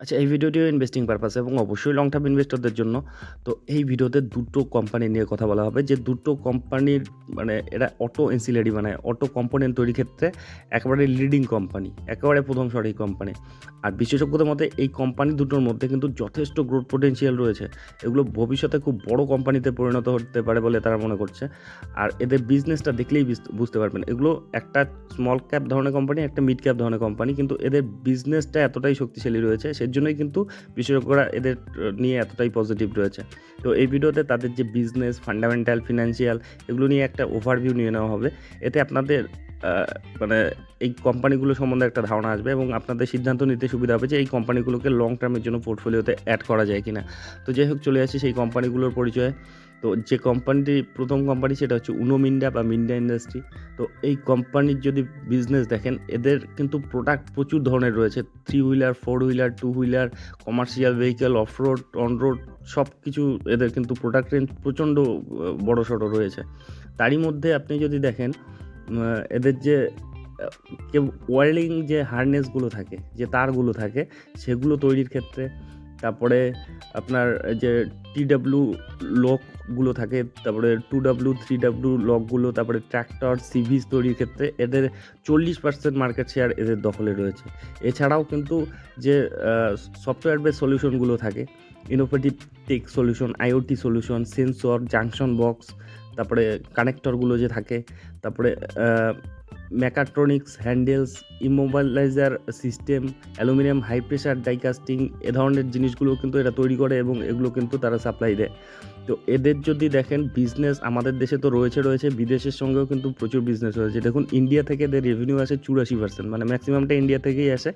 আচ্ছা এই ভিডিওটিও investing purpose এবং অবশ্যই লং টার্ম ইনভেস্টরদের জন্য। তো এই ভিডিওতে দুটো কোম্পানি নিয়ে কথা বলা হবে যে দুটো কোম্পানির মানে এরা অটো এনসিলারি বানায়। অটো কম্পোনেন্ট তৈরির ক্ষেত্রে একেবারে লিডিং কোম্পানি। একেবারে প্রথম সারির কোম্পানি। আর বিশেষজ্ঞদের মতে এই কোম্পানি দুটোর মধ্যে কিন্তু যথেষ্ট গ্রোথ পটেনশিয়াল রয়েছে। এগুলো ভবিষ্যতে খুব বড় কোম্পানিতে পরিণত হতে পারে বলে তারা মনে করছে। আর এদের বিজনেসটা দেখলেই বুঝতে পারবেন। এগুলো একটা স্মল ক্যাপ ধরনের কোম্পানি, একটা মিড ক্যাপ ধরনের কোম্পানি। কিন্তু এদের বিজনেসটা এতটাই শক্তিশালী রয়েছে সেজন্যই কিন্তু বিশেষজ্ঞরা এদের নিয়ে এতটাই পজিটিভ রয়েছে। তো এই ভিডিওতে তাদের যে বিজনেস, ফান্ডামেন্টাল, ফিনান্সিয়াল এগুলো নিয়ে একটা ওভারভিউ নিয়ে নেওয়া হবে। এতে আপনাদের মানে এই কোম্পানিগুলো সম্বন্ধে একটা ধারণা আসবে এবং আপনাদের সিদ্ধান্ত নিতে সুবিধা হবে যে এই কোম্পানিগুলোকে লং টার্মের জন্য পোর্টফোলিওতে অ্যাড করা যায় কি না তো যাই হোক চলে আসি সেই কোম্পানিগুলোর পরিচয়ে। তো যে কোম্পানিটি প্রথম কোম্পানি সেটা হচ্ছে উনো মিন্ডা বা মিন্ডা ইন্ডাস্ট্রি। তো এই কোম্পানির যদি বিজনেস দেখেন এদের কিন্তু প্রোডাক্ট প্রচুর ধরনের রয়েছে। Three wheeler, four wheeler, two wheeler, commercial vehicle off road, on road সবকিছু এদের কিন্তু প্রোডাক্ট রেঞ্জ প্রচণ্ড বড়সড় রয়েছে। তারই মধ্যে আপনি যদি দেখেন এদের যে ওয়েল্ডিং যে হার্নেসগুলো থাকে, যে তারগুলো থাকে সেগুলো তৈরির ক্ষেত্রে তারপরে আপনার যে টিডাব্লু লকগুলো থাকে, তারপরে 2W, 3W লকগুলো, তারপরে ট্র্যাক্টর, সিভিস তৈরির ক্ষেত্রে এদের 40% মার্কেট শেয়ার এদের দখলে রয়েছে। এছাড়াও কিন্তু যে সফটওয়্যার বেস সলিউশনগুলো থাকে, innovative tech solution, IOT solution, sensor, junction box, তারপরে কানেক্টরগুলো যে থাকে, তারপরে mechatronics handles, immobiliser system, aluminium high pressure die casting এ ধরনের জিনিসগুলো কিন্তু এটা তৈরি করে এবং এগুলো কিন্তু তারা সাপ্লাই দেয়। তো এদের যদি দেখেন বিজনেস আমাদের দেশে তো রয়েছে, রয়েছে বিদেশের সঙ্গেও কিন্তু প্রচুর বিজনেস রয়েছে। দেখুন ইন্ডিয়া থেকে এদের রেভিনিউ আসে 84% মানে ম্যাক্সিমামটা ইন্ডিয়া থেকেই আসে।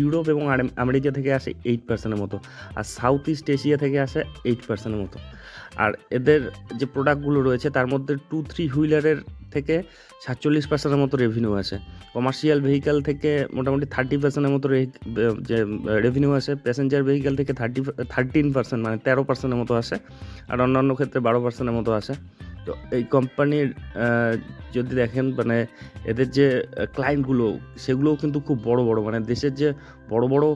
ইউরোপ এবং আমেরিকা থেকে আসে এইট পার্সেন্টের মতো। আর সাউথ ইস্ট এশিয়া থেকে আসে এইট পার্সেন্টের মতো। আর এদের যে প্রোডাক্টগুলো রয়েছে তার মধ্যে 2, 3 হুইলারের থেকে সাতচল্লিশ পার্সেন্টের মতো রেভিনিউ আসে। কমার্শিয়াল ভেহিকল থেকে মোটামুটি থার্টি পার্সেন্টের মতো যে রেভিনিউ আসে। প্যাসেঞ্জার ভেহিকল থেকে থার্টি থার্টিন পার্সেন্ট মানে তেরো পার্সেন্টের মতো আসে। আর অন্যান্য ক্ষেত্রে বারো পার্সেন্টের মতো আসে। তো এই কোম্পানির যদি দেখেন মানে এদের যে ক্লায়েন্টগুলো সেগুলোও কিন্তু খুব বড়, বড় মানে দেশের যে বড়, বড়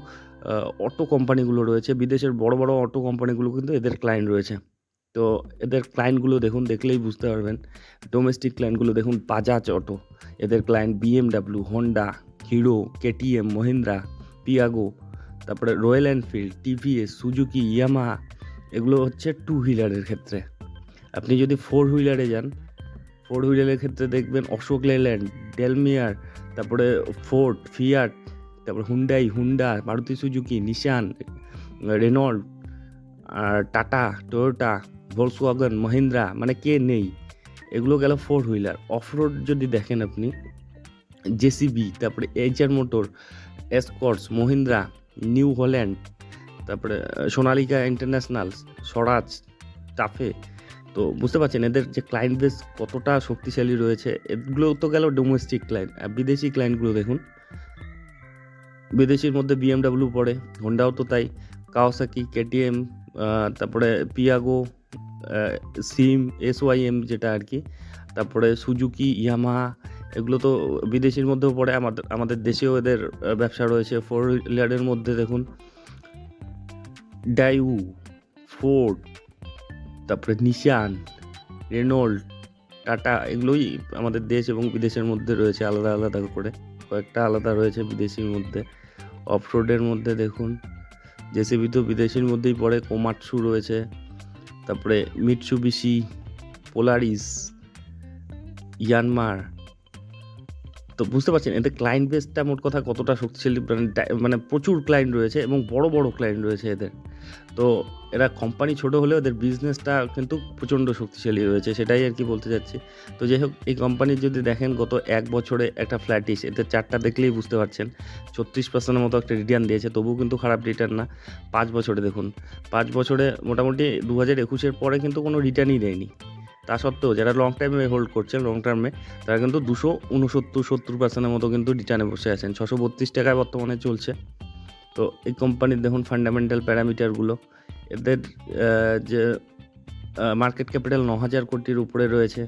অটো কোম্পানিগুলো রয়েছে, বিদেশের বড়, বড় অটো কোম্পানিগুলো কিন্তু এদের ক্লায়েন্ট রয়েছে। তো এদের ক্লায়েন্টগুলো দেখুন দেখলেই বুঝতে পারবেন। ডোমেস্টিক ক্লায়েন্টগুলো দেখুন বাজাজ অটো, এদের client BMW, Honda Hero, KTM, Mahindra, Tiago, তারপরে Royal Enfield, TVS, Suzuki, Yamaha এগুলো হচ্ছে টু হুইলারের ক্ষেত্রে। আপনি যদি ফোর হুইলারে যান, ফোর হুইলারের ক্ষেত্রে দেখবেন অশোক লেল্যান্ড, ডেলমিয়ার, তারপরে ফোর্ড, ফিয়াট, তারপরে Hyundai, Honda, Maruti Suzuki, Nissan, Renault আর টাটা, টয়োটা, ভলক্সওয়াগন, মহিন্দ্রা মানে কে নেই? এগুলো গেল ফোর হুইলার। অফ-রোড যদি দেখেন আপনি জেসিবি, তারপরে HR Motor, Escorts, Mahindra, New Holland, তারপরে সোনালিকা ইন্টারন্যাশনাল, স্বরাজ, টাফে। তো বুঝতে পারছেন এদের যে ক্লায়েন্ট বেস কতটা শক্তিশালী রয়েছে। এগুলো তো গেল ডোমেস্টিক ক্লায়েন্ট। আর বিদেশি ক্লায়েন্টগুলো দেখুন। বিদেশির মধ্যে BMW পড়ে, হোন্ডাও তো তাই, কাওয়াসাকি, আ তারপরে পিয়াগো, সিম, SYM যেটা আর কি তারপরে সুজুকি, ইয়ামাহা এগুলো তো বিদেশির মধ্যেও পড়ে। আমাদের আমাদের দেশেও এদের ব্যবসা রয়েছে। ফোর হুইলারের মধ্যে দেখুন ডাইউ, ফোর্ড, তারপরে নিশান, রেনল্ট, টাটা এগুলোই আমাদের দেশ এবং বিদেশের মধ্যে রয়েছে আলাদা, আলাদা করে। কয়েকটা আলাদা রয়েছে বিদেশির মধ্যে। অফ-রোডের মধ্যে দেখুন জেসিবি তো বিদেশির মধ্যেই পড়ে। কোমাটসু রয়েছে। তারপরে মিটসুবিশি পোলারিস, ইয়ানমার। তো বুঝতে পারছেন এদের ক্লায়েন্ট বেসটা মোট কথা কতটা শক্তিশালী মানে মানে প্রচুর ক্লায়েন্ট রয়েছে এবং বড়, বড় ক্লায়েন্ট রয়েছে এদের। তো এরা কোম্পানি ছোট হলেও এদের বিজনেসটা কিন্তু প্রচণ্ড শক্তিশালী রয়েছে, সেটাই আর কি বলতে চাচ্ছি। তো যাই হোক, এই কোম্পানির যদি দেখেন গত এক বছরে একটা ফ্ল্যাটিশ এদের চারটা দেখলেই বুঝতে পারছেন। ছত্রিশ পার্সেন্টের মতো একটা রিটার্ন দিয়েছে, তবুও কিন্তু খারাপ রিটার্ন না। পাঁচ বছরে দেখুন। পাঁচ বছরে মোটামুটি দু হাজার একুশের পরে কিন্তু কোনো রিটার্নই দেয়নি। তা সত্ত্বেও যারা লং টাইমে হোল্ড করছেন লং টার্মে তারা কিন্তু ২৬৯-৭০% পার্সেন্টের মতো কিন্তু রিটার্নে বসে আছেন। ৳৬৩২ বর্তমানে চলছে। তো এই কোম্পানির দেখুন ফান্ডামেন্টাল প্যারামিটারগুলো। এদের যে মার্কেট ক্যাপিটাল ন হাজার কোটির উপরে রয়েছে।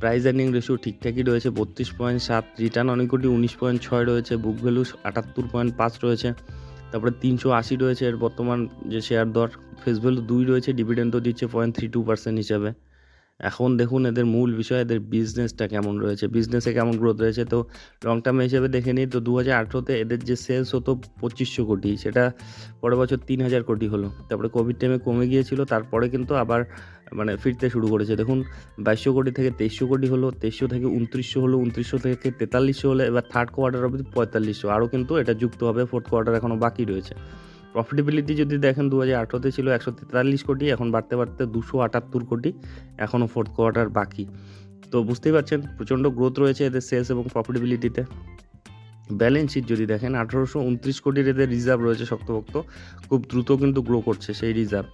প্রাইস আর্নিং রেশিও ঠিকঠাকই রয়েছে 32.7 রিটার্ন অনেক কোটি উনিশ পয়েন্ট ছয় রয়েছে। বুক ভ্যালু 78.৫ রয়েছে। তারপরে তিনশো আশি রয়েছে, এর বর্তমান যে শেয়ার দর ফেস ভ্যালু দুই রয়েছে ডিভিডেন্ডও দিচ্ছে পয়েন্ট থ্রি টু পার্সেন্ট হিসাবে এখন দেখুন এদের মূল বিষয়, এদের বিজনেসটা কেমন রয়েছে। বিজনেসে কেমন গ্রোথ রয়েছে? তো লং টার্ম হিসেবে দেখে নিই, তো দু হাজার আঠেরোতে এদের যে সেলস হতো পঁচিশশো কোটি, সেটা পরের বছর তিন হাজার কোটি হলো। তারপরে কোভিড টাইমে কমে গিয়েছিল, তারপরে কিন্তু আবার মানে ফিরতে শুরু করেছে। দেখুন, বাইশশো কোটি থেকে তেইশশো কোটি হলো, তেইশশো থেকে উনত্রিশশো হলো, উনত্রিশশো থেকে তেতাল্লিশশো হলো, এবার থার্ড কোয়ার্টার অবধি পঁয়তাল্লিশশো। আরও কিন্তু এটা যুক্ত হবে ফোর্থ কোয়ার্টার এখনও বাকি রয়েছে। প্রফিটেবিলিটি যদি দেখেন দু হাজার আঠেরোতে ছিল একশো তেতাল্লিশ কোটি, এখন বাড়তে বাড়তে দুশো আটাত্তর কোটি, এখনও ফোর্থ কোয়ার্টার বাকি। তো বুঝতেই পারছেন, প্রচণ্ড গ্রোথ রয়েছে এদের সেলস এবং প্রফিটেবিলিটিতে ব্যালেন্স শিট যদি দেখেন, আঠারোশো উনত্রিশ কোটির এদের রিজার্ভ রয়েছে শক্তভক্ত খুব দ্রুত কিন্তু গ্রো করছে সেই রিজার্ভ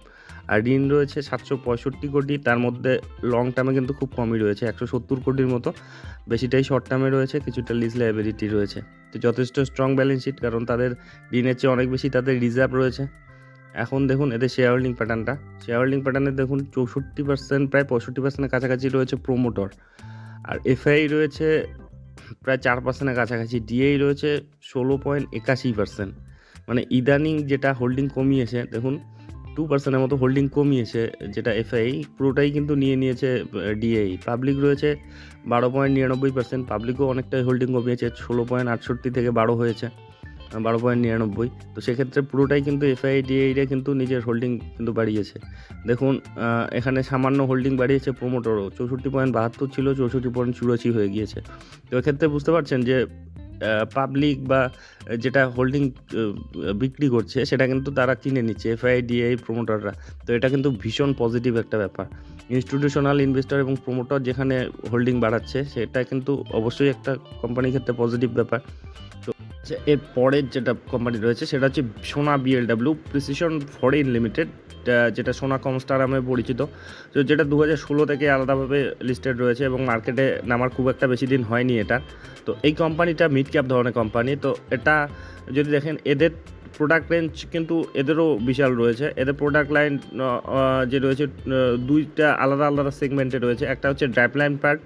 আর ঋণ রয়েছে সাতশো পঁয়ষট্টি কোটি। তার মধ্যে লং টার্মে কিন্তু খুব কমই রয়েছে, একশো সত্তর কোটির মতো। বেশিটাই শর্ট টার্মে রয়েছে, কিছুটা লিজ লাইবিলিটি রয়েছে। তো যথেষ্ট স্ট্রং ব্যালেন্স শিট কারণ তাদের ঋণের চেয়ে অনেক বেশি তাদের রিজার্ভ রয়েছে। এখন দেখুন এদের শেয়ার হোল্ডিং প্যাটার্নটা শেয়ার হোল্ডিং প্যাটার্নে দেখুন চৌষট্টি পার্সেন্ট প্রায় পঁয়ষট্টি পার্সেন্টের কাছাকাছি রয়েছে প্রোমোটর আর এফআই রয়েছে প্রায় চার পার্সেন্টের কাছাকাছি ডিআই রয়েছে ষোলো পয়েন্ট একাশি পার্সেন্ট মানে ইদানিং যেটা হোল্ডিং কমিয়েছে, দেখুন টু পার্সেন্টের মতো হোল্ডিং কমিয়েছে, যেটা এফআই পুরোটাই কিন্তু নিয়ে নিয়েছে ডিএই পাবলিক রয়েছে বারো পয়েন্ট নিরানব্বই পার্সেন্ট পাবলিকও অনেকটাই হোল্ডিং কমিয়েছে, ষোলো পয়েন্ট আটষট্টি থেকে বারো হয়েছে বারো পয়েন্ট নিরানব্বই। তো সেক্ষেত্রে পুরোটাই কিন্তু এফআই ডিআইরা কিন্তু নিজের হোল্ডিং কিন্তু বাড়িয়েছে। দেখুন এখানে সামান্য হোল্ডিং বাড়িয়েছে প্রোমোটরও চৌষট্টি পয়েন্ট বাহাত্তর ছিল, চৌষট্টি পয়েন্ট চুরাশি হয়ে গিয়েছে। তো এক্ষেত্রে বুঝতে পারছেন যে পাবলিক বা যেটা হোল্ডিং বিক্রি করছে, সেটা কিন্তু তারা কিনে নিচ্ছে এফআই ডিআই প্রোমোটাররা তো এটা কিন্তু ভীষণ পজিটিভ একটা ব্যাপার। ইনস্টিটিউশনাল ইনভেস্টর এবং প্রোমোটার যেখানে হোল্ডিং বাড়াচ্ছে, সেটা কিন্তু অবশ্যই একটা কোম্পানির ক্ষেত্রে পজিটিভ ব্যাপার। তো এর পরের যেটা কোম্পানি রয়েছে, সেটা হচ্ছে সোনা বিএলডাব্লিউ প্রিসিশন ফরেন লিমিটেড যেটা সোনা কমস্টার নামে পরিচিত। তো যেটা দু হাজার ষোলো থেকে আলাদাভাবে লিস্টেড রয়েছে এবং মার্কেটে নামার খুব একটা বেশি দিন হয়নি এটা। তো এই কোম্পানিটা মিড ক্যাপ ধরনের কোম্পানি তো এটা যদি দেখেন, এদের প্রোডাক্ট রেঞ্জ কিন্তু এদেরও বিশাল রয়েছে। এদের প্রোডাক্ট লাইন যে রয়েছে দুইটা আলাদা আলাদা সেগমেন্টে রয়েছে। একটা হচ্ছে ড্রাইভ লাইন পার্ট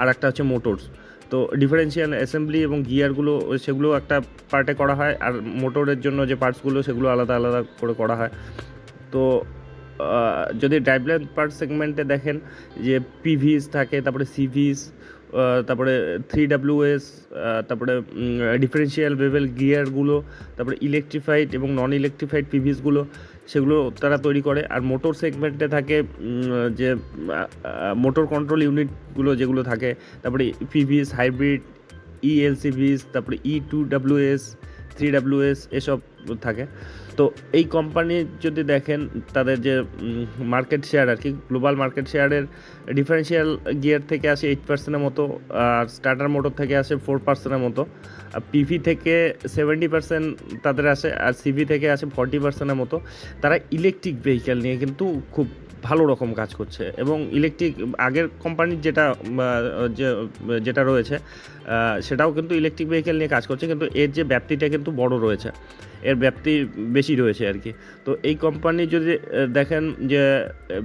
আর একটা হচ্ছে মোটরস তো ডিফারেন্সিয়াল অ্যাসেম্বলি এবং গিয়ারগুলো সেগুলো একটা পার্টে করা হয় আর মোটরের জন্য যে পার্টসগুলো সেগুলো আলাদা আলাদা করে করা হয়। তো যদি ড্রাইভলাইন পার্ট সেগমেন্টে দেখেন, যে পিভিস থাকে, তারপরে সিভিস তারপরে থ্রি ডাব্লিউএস তারপরে ডিফারেন্সিয়াল বেভেল গিয়ারগুলো তারপরে ইলেকট্রিফাইড এবং নন ইলেকট্রিফাইড পিভিসগুলো সেগুলো তারা তৈরি করে। আর মোটর সেগমেন্টে থাকে যে মোটর কন্ট্রোল ইউনিটগুলো যেগুলো থাকে, তারপরে পিভিস হাইব্রিড ইএলসিভিস তারপরে ই টু ডাব্লিউএস থ্রি ডাব্লিউএস এসব থাকে। তো এই কোম্পানি যদি দেখেন, তাদের যে মার্কেট শেয়ার আর কি গ্লোবাল মার্কেট শেয়ারের ডিফারেন্সিয়াল গিয়ার থেকে আসে এইট পার্সেন্টের মতো, আর স্টার্টার মোটর থেকে আসে ফোর পার্সেন্টের মতো পিভি থেকে সেভেন্টি পার্সেন্ট তাদের আসে, আর সিভি থেকে আসে ফর্টি পার্সেন্টের মতো। তারা ইলেকট্রিক ভেহিক্যাল নিয়ে কিন্তু খুব ভালো রকম কাজ করছে এবং ইলেকট্রিক আগের কোম্পানির যেটা যেটা রয়েছে সেটাও কিন্তু ইলেকট্রিক ভেহিক্যাল নিয়ে কাজ করছে, কিন্তু এর যে ব্যাপ্তিটা কিন্তু বড় রয়েছে। এর ব্যাপ্তি বেশি রয়েছে আর কি। তো এই কোম্পানি যদি দেখেন যে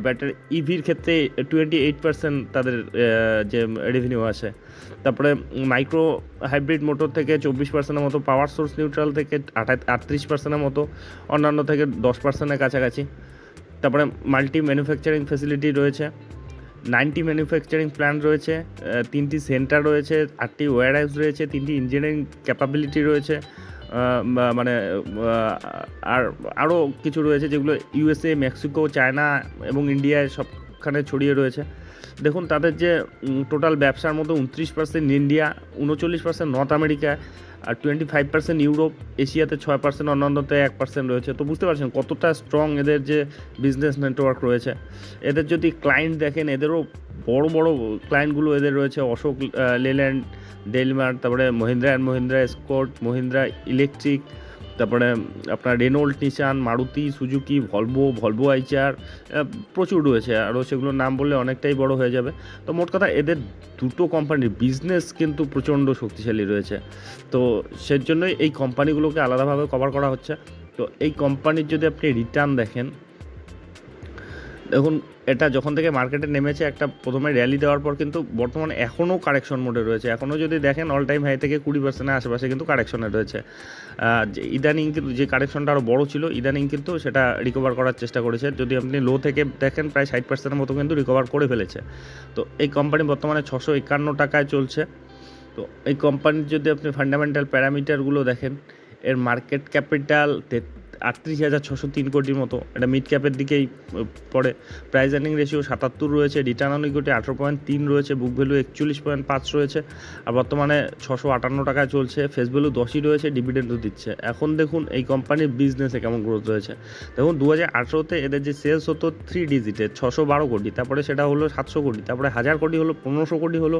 ব্যাটারি ইভির ক্ষেত্রে টোয়েন্টি এইট পার্সেন্ট তাদের যে রেভিনিউ আসে। তারপরে মাইক্রো হাইব্রিড মোটর থেকে চব্বিশ পার্সেন্টের মতো পাওয়ার সোর্স নিউট্রাল থেকে আটত্রিশ পার্সেন্টের মতো, অন্যান্য থেকে দশ পার্সেন্টের কাছাকাছি। তারপরে মাল্টি ম্যানুফ্যাকচারিং ফেসিলিটি রয়েছে নাইনটি ম্যানুফ্যাকচারিং প্ল্যান্ট রয়েছে তিনটি সেন্টার রয়েছে, আটটি ওয়ার রয়েছে, তিনটি ইঞ্জিনিয়ারিং ক্যাপাবিলিটি রয়েছে। মানে আর আরও কিছু রয়েছে যেগুলো ইউএসএ, মেক্সিকো, চায়না এবং ইন্ডিয়ায় সবখানে ছড়িয়ে রয়েছে। দেখুন, তাদের যে টোটাল ব্যবসার মধ্যে উনত্রিশ পার্সেন্ট ইন্ডিয়া, উনচল্লিশ পার্সেন্ট নর্থ আমেরিকা আর টোয়েন্টি ফাইভ পার্সেন্ট ইউরোপ, এশিয়াতে ছয় পার্সেন্ট অন্যান্যতে এক পার্সেন্ট রয়েছে। তো বুঝতে পারছেন কতটা স্ট্রং এদের যে বিজনেস নেটওয়ার্ক রয়েছে। এদের যদি ক্লায়েন্ট দেখেন, এদেরও বড় বড় ক্লায়েন্টগুলো এদের রয়েছে, অশোক লেল্যান্ড ডেলমার তারপরে মহিন্দ্রা অ্যান্ড মহিন্দ্রা স্কট মহিন্দ্রা ইলেকট্রিক, তারপরে আপনার Renault, Nissan, Maruti, Suzuki, Volvo Volvo Eicher প্রচুর রয়েছে। আরও সেগুলোর নাম বললে অনেকটাই বড় হয়ে যাবে। তো মোট কথা এদের দুটো কোম্পানির বিজনেস কিন্তু প্রচণ্ড শক্তিশালী রয়েছে। তো সেজন্যই এই কোম্পানিগুলোকে আলাদাভাবে কভার করা হচ্ছে। তো এই কোম্পানির যদি আপনি রিটার্ন দেখেন দেখুন, এটা যখন থেকে মার্কেটে নেমেছে একটা প্রথমে র্যালি দেওয়ার পর কিন্তু বর্তমানে এখনও কারেকশন মোডে রয়েছে। এখনও যদি দেখেন অল টাইম হাই থেকে কুড়ি পার্সেন্টের আশেপাশে কিন্তু কারেকশনে রয়েছে। ইদানিং কিন্তু যে কারেকশনটা আরও বড় ছিল, ইদানিং কিন্তু সেটা রিকভার করার চেষ্টা করেছে। যদি আপনি লো থেকে দেখেন, প্রায় ষাট পার্সেন্টের মতো কিন্তু রিকভার করে ফেলেছে। তো এই কোম্পানি বর্তমানে ছশো একান্ন টাকায় চলছে। তো এই কোম্পানির যদি আপনি ফান্ডামেন্টাল প্যারামিটারগুলো দেখেন, এর মার্কেট ক্যাপিটাল আটত্রিশ হাজার ছশো তিন কোটির মতো। এটা মিড ক্যাপের দিকেই পড়ে। প্রাইস আর্নিং রেশিও সাতাত্তর রয়েছে রিটার্ন অন ইকুইটি আঠেরো পয়েন্ট তিন রয়েছে বুক ভ্যালু একচল্লিশ পয়েন্ট পাঁচ রয়েছে, আর বর্তমানে ছশো আটান্ন টাকায় চলছে ফেস ভ্যালু দশই রয়েছে ডিভিডেন্ডও দিচ্ছে। এখন দেখুন এই কোম্পানির বিজনেসে কেমন গ্রোথ রয়েছে দেখুন দু হাজার আঠেরোতে এদের যে সেলস হতো থ্রি ডিজিটে ছশো বারো কোটি, তারপরে সেটা হলো সাতশো কোটি, তারপরে হাজার কোটি হলো পনেরোশো কোটি হলো,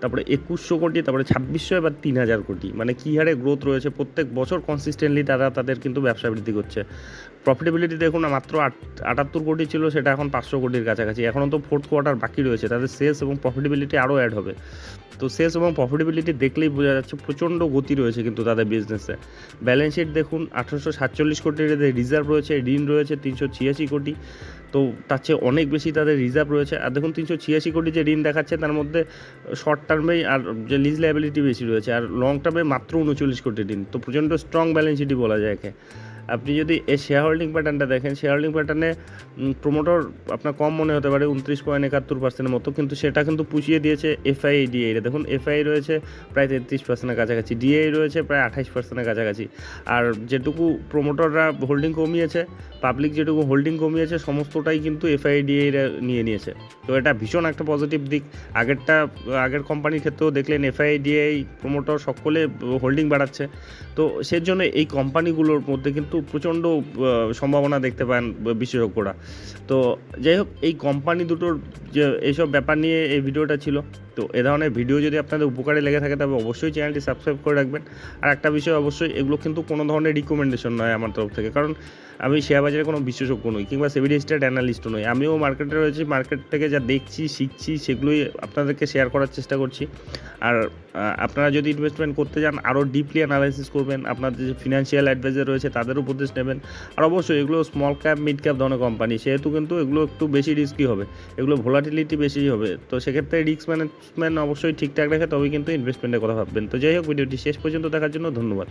তারপরে একুশশো কোটি, তারপরে ছাব্বিশশো, এবার তিন হাজার কোটি। মানে কী হারে গ্রোথ রয়েছে, প্রত্যেক বছর কনসিস্টেন্টলি তারা তাদের কিন্তু ব্যবসা বৃদ্ধি করছে। প্রফিটেবিলিটি দেখুন না, মাত্র আট, আটাত্তর কোটি ছিল, সেটা এখন পাঁচশো কোটির কাছাকাছি। এখনও তো ফোর্থ কোয়ার্টার বাকি রয়েছে, তাদের সেলস এবং প্রফিটেবিলিটি আরও অ্যাড হবে। তো সেলস এবং প্রফিটেবিলিটি দেখলেই বোঝা যাচ্ছে প্রচণ্ড গতি রয়েছে কিন্তু তাদের বিজনেসে ব্যালেন্স শিট দেখুন, আঠারোশো সাতচল্লিশ এদের রিজার্ভ রয়েছে, ঋণ রয়েছে তিনশো ছিয়াশি কোটি। তো তার চেয়ে অনেক বেশি তাদের রিজার্ভ রয়েছে। আর দেখুন, তিনশো ছিয়াশি কোটি যে ঋণ দেখাচ্ছে, তার মধ্যে শর্ট টার্মেই আর যে লিজ লাইবিলিটি বেশি রয়েছে। আর লং টার্মে মাত্র উনচল্লিশ কোটি ঋণ। তো প্রচণ্ড স্ট্রং ব্যালেন্স শিটই বলা যায় একে। আপনি যদি এই শেয়ার হোল্ডিং প্যাটার্নটা দেখেন শেয়ার হোল্ডিং প্যাটার্নে প্রোমোটর আপনার কম মনে হতে পারে, উনত্রিশ পয়েন্ট একাত্তর পার্সেন্টের মতো, কিন্তু সেটা কিন্তু পুষিয়ে দিয়েছে এফআই ডিআই দেখুন এফআই রয়েছে প্রায় তেত্রিশ পার্সেন্টের কাছাকাছি ডিআই রয়েছে প্রায় আঠাইশ পার্সেন্টের কাছাকাছি। আর যেটুকু প্রোমোটররা হোল্ডিং কমিয়েছে পাবলিক যেটুকু হোল্ডিং কমিয়েছে, সমস্তটাই কিন্তু এফআই ডিআই নিয়ে নিয়েছে। তো এটা ভীষণ একটা পজিটিভ দিক। আগেরটা, আগের কোম্পানির ক্ষেত্রেও দেখলেন এফআই ডিআই প্রোমোটর সকলে হোল্ডিং বাড়াচ্ছে। তো সেই জন্য এই কোম্পানিগুলোর মধ্যে কিন্তু প্রচণ্ড সম্ভাবনা দেখতে পান বিশেষজ্ঞরা। তো যাই হোক, এই কোম্পানি দুটোর যে এইসব ব্যাপার নিয়ে এই ভিডিওটা ছিল। তো এ ধরনের ভিডিও যদি আপনাদের উপকারে লেগে থাকে, তবে অবশ্যই চ্যানেলটি সাবস্ক্রাইব করে রাখবেন। আর একটা বিষয় অবশ্যই, এগুলো কিন্তু কোনো ধরনের রিকমেন্ডেশন নয় আমার তরফ থেকে। কারণ আমি শেয়ার বাজারে কোনো বিশেষজ্ঞ নই, কিংবা সেভিডিস্টেড অ্যানালিস্টও নই। আমিও মার্কেটে রয়েছি মার্কেট থেকে যা দেখছি, শিখছি, সেগুলোই আপনাদেরকে শেয়ার করার চেষ্টা করছি। আর আপনারা যদি ইনভেস্টমেন্ট করতে যান আরও ডিপলি অ্যানালাইসিস করবেন, আপনাদের যে ফিনান্সিয়াল অ্যাডভাইজার রয়েছে, তাদের উপদেশ নেবেন। আর অবশ্যই এগুলো স্মল ক্যাপ মিড ক্যাপ ধরনের কোম্পানি সেহেতু কিন্তু এগুলো একটু বেশি রিস্কি হবে। এগুলো ভোলাটিলিটি বেশি হবে। তো সেক্ষেত্রে রিস্ক ম্যানেজমেন্ট অবশ্যই ঠিকঠাক রাখে তবেই কিন্তু ইনভেস্টমেন্টের কথা ভাববেন। তো যাই হোক, ভিডিওটি শেষ পর্যন্ত দেখার জন্য ধন্যবাদ।